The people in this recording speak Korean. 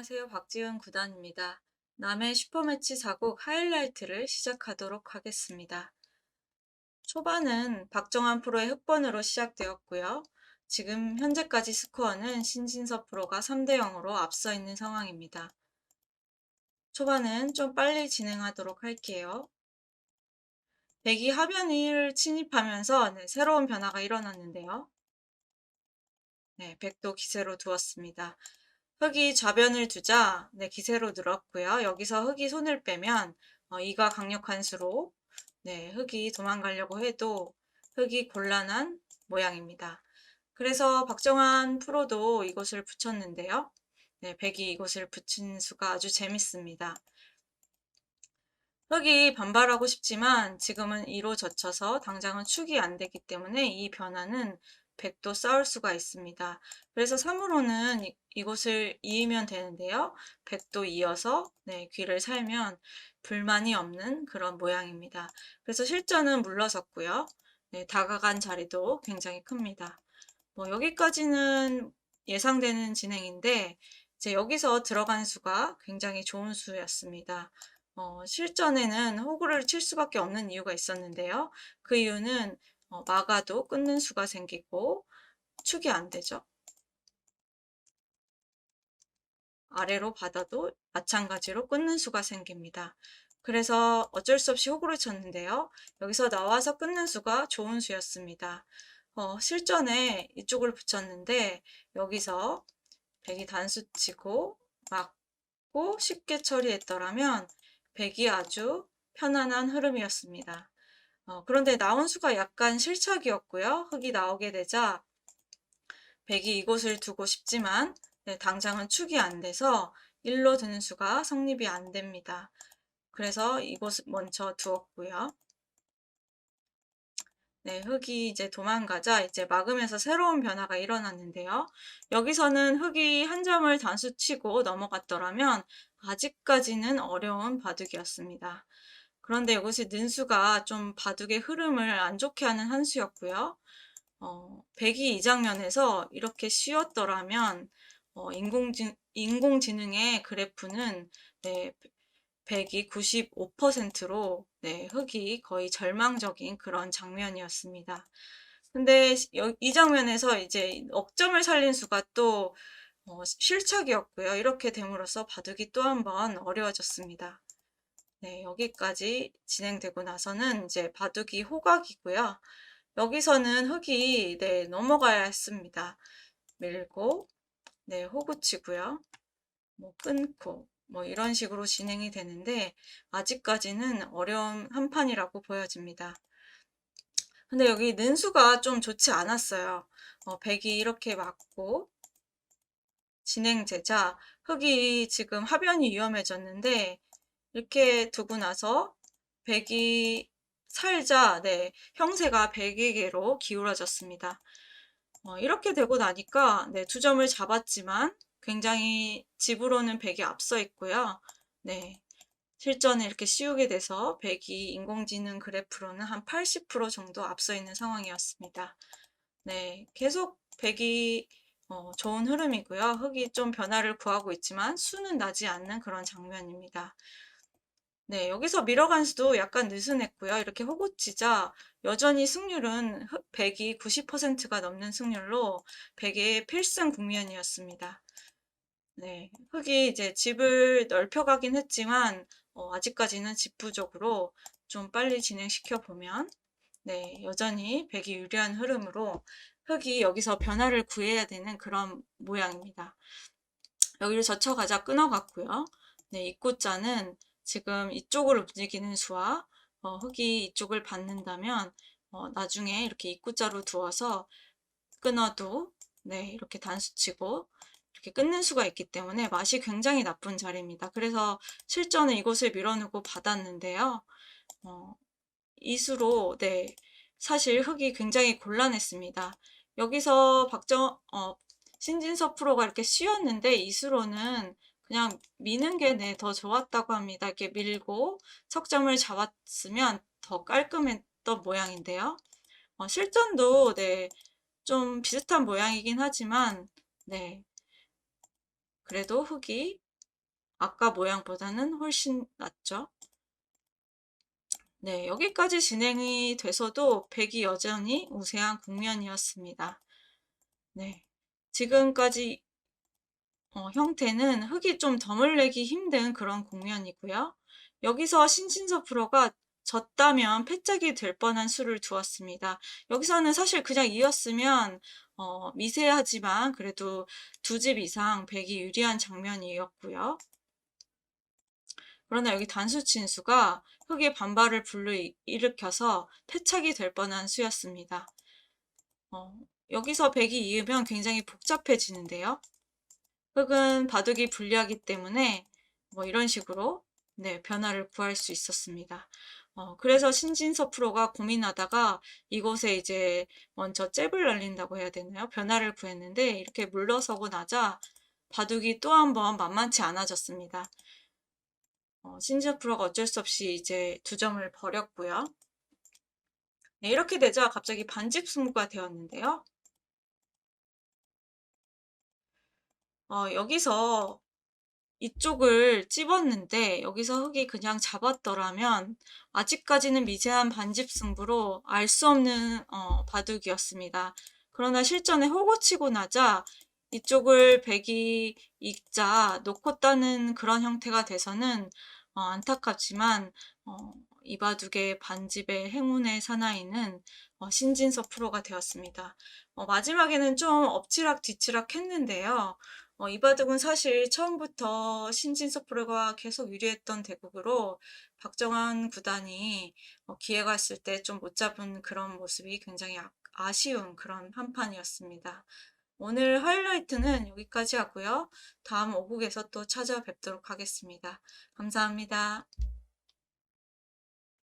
안녕하세요. 박지은 구단입니다. 남의 슈퍼매치 사곡 하이라이트를 시작하도록 하겠습니다. 초반은 박정환 프로의 흑번으로 시작되었고요. 지금 현재까지 스코어는 신진서 프로가 3대 0으로 앞서 있는 상황입니다. 초반은 좀 빨리 진행하도록 할게요. 백이 하변을 침입하면서 네, 새로운 변화가 일어났는데요. 네, 백도 기세로 두었습니다. 흑이 좌변을 두자 네, 기세로 늘었고요. 여기서 흑이 손을 빼면 어, 이가 강력한 수로 네, 흑이 도망가려고 해도 흑이 곤란한 모양입니다. 그래서 박정환 프로도 이것을 붙였는데요. 네, 백이 이것을 붙인 수가 아주 재밌습니다. 흑이 반발하고 싶지만 지금은 2로 젖혀서 당장은 축이 안 되기 때문에 이 변화는 백도 쌓을 수가 있습니다. 그래서 3으로는 이, 이곳을 이으면 되는데요. 백도 이어서 네, 귀를 살면 불만이 없는 그런 모양입니다. 그래서 실전은 물러섰고요. 네, 다가간 자리도 굉장히 큽니다. 뭐 여기까지는 예상되는 진행인데 이제 여기서 들어간 수가 굉장히 좋은 수였습니다. 어, 실전에는 호구를 칠 수밖에 없는 이유가 있었는데요. 그 이유는 어, 막아도 끊는 수가 생기고 축이 안 되죠. 아래로 받아도 마찬가지로 끊는 수가 생깁니다. 그래서 어쩔 수 없이 호구를 쳤는데요. 여기서 나와서 끊는 수가 좋은 수였습니다. 어, 실전에 이쪽을 붙였는데 여기서 백이 단수 치고 막고 쉽게 처리했더라면 백이 아주 편안한 흐름이었습니다. 어, 그런데 나온 수가 약간 실착이었고요. 흑이 나오게 되자 백이 이곳을 두고 싶지만 네, 당장은 축이 안 돼서 1로 드는 수가 성립이 안 됩니다. 그래서 이곳을 먼저 두었고요. 네, 흑이 이제 도망가자 이제 막으면서 새로운 변화가 일어났는데요. 여기서는 흑이 한 점을 단수 치고 넘어갔더라면 아직까지는 어려운 바둑이었습니다. 그런데 이것이 는수가 좀 바둑의 흐름을 안 좋게 하는 한 수였고요. 어, 백이 이 장면에서 이렇게 쉬었더라면 어, 인공지, 인공지능의 그래프는 네, 100이 95%로 네, 흑이 거의 절망적인 그런 장면이었습니다. 근데 이 장면에서 이제 억점을 살린 수가 또 어, 실착이었고요. 이렇게 됨으로써 바둑이 또 한 번 어려워졌습니다. 네, 여기까지 진행되고 나서는 이제 바둑이 호각이고요. 여기서는 흑이 네, 넘어가야 했습니다. 밀고 네, 호구치고요. 뭐 끊고 뭐 이런 식으로 진행이 되는데 아직까지는 어려운 한 판이라고 보여집니다. 근데 여기 는수가 좀 좋지 않았어요. 어, 백이 이렇게 맞고 진행되자 흑이 지금 하변이 위험해졌는데 이렇게 두고 나서 백이 살자 네, 형세가 백에게로 기울어졌습니다. 어, 이렇게 되고 나니까 네, 두 점을 잡았지만 굉장히 집으로는 백이 앞서 있고요. 네. 실전에 이렇게 씌우게 돼서 백이 인공지능 그래프로는 한 80% 정도 앞서 있는 상황이었습니다. 네. 계속 백이 어, 좋은 흐름이고요. 흑이 좀 변화를 구하고 있지만 수는 나지 않는 그런 장면입니다. 네, 여기서 밀어간 수도 약간 느슨했고요. 이렇게 호구치자 여전히 승률은 백이 90%가 넘는 승률로 백의 필승 국면이었습니다. 네, 흑이 이제 집을 넓혀가긴 했지만 어, 아직까지는 집 부족으로 좀 빨리 진행시켜 보면 네, 여전히 백이 유리한 흐름으로 흑이 여기서 변화를 구해야 되는 그런 모양입니다. 여기를 젖혀가자 끊어갔고요. 네, 입구자는 지금 이쪽으로 움직이는 수와 어, 흑이 이쪽을 받는다면 어, 나중에 이렇게 입구자로 두어서 끊어도 네, 이렇게 단수치고 이렇게 끊는 수가 있기 때문에 맛이 굉장히 나쁜 자리입니다. 그래서 실전은 이곳을 밀어내고 받았는데요. 어, 이 수로 네, 사실 흑이 굉장히 곤란했습니다. 여기서 박정 어, 신진서 프로가 이렇게 쉬었는데 이 수로는 그냥 미는 게 네, 더 좋았다고 합니다. 이렇게 밀고 석점을 잡았으면 더 깔끔했던 모양인데요. 어, 실전도 네, 좀 비슷한 모양이긴 하지만 네, 그래도 흑이 아까 모양보다는 훨씬 낫죠. 네, 여기까지 진행이 돼서도 백이 여전히 우세한 국면이었습니다. 네, 지금까지 어, 형태는 흙이 좀 덤을내기 힘든 그런 국면이고요. 여기서 신진서 프로가 졌다면 패짝이 될 뻔한 수를 두었습니다. 여기서는 사실 그냥 이었으면 어, 미세하지만 그래도 두 집 이상 백이 유리한 장면이었고요. 그러나 여기 단수 친수가 흙의 반발을 불러일으켜서 패착이 될 뻔한 수였습니다. 어, 여기서 백이 이으면 굉장히 복잡해지는데요. 흙은 바둑이 불리하기 때문에 뭐 이런 식으로 네, 변화를 구할 수 있었습니다. 어, 그래서 신진서 프로가 고민하다가 이곳에 이제 먼저 잽을 날린다고 해야 되나요? 변화를 구했는데 이렇게 물러서고 나자 바둑이 또 한 번 만만치 않아졌습니다. 어, 신진서 프로가 어쩔 수 없이 이제 두 점을 버렸고요. 네, 이렇게 되자 갑자기 반집 승부가 되었는데요. 어, 여기서 이쪽을 찝었는데 여기서 흙이 그냥 잡았더라면 아직까지는 미세한 반집 승부로 알 수 없는 어, 바둑이었습니다. 그러나 실전에 호구 치고 나자 이쪽을 백이 익자 놓고 따는 그런 형태가 돼서는 어, 안타깝지만 어, 이 바둑의 반집의 행운의 사나이는 어, 신진서 프로가 되었습니다. 어, 마지막에는 좀 엎치락 뒤치락 했는데요. 어, 이 바둑은 사실 처음부터 신진서 프로가 계속 유리했던 대국으로 박정환 구단이 어, 기회가 있을 때 좀 못 잡은 그런 모습이 굉장히 아, 아쉬운 그런 한판이었습니다. 오늘 하이라이트는 여기까지 하고요. 다음 오국에서 또 찾아뵙도록 하겠습니다. 감사합니다.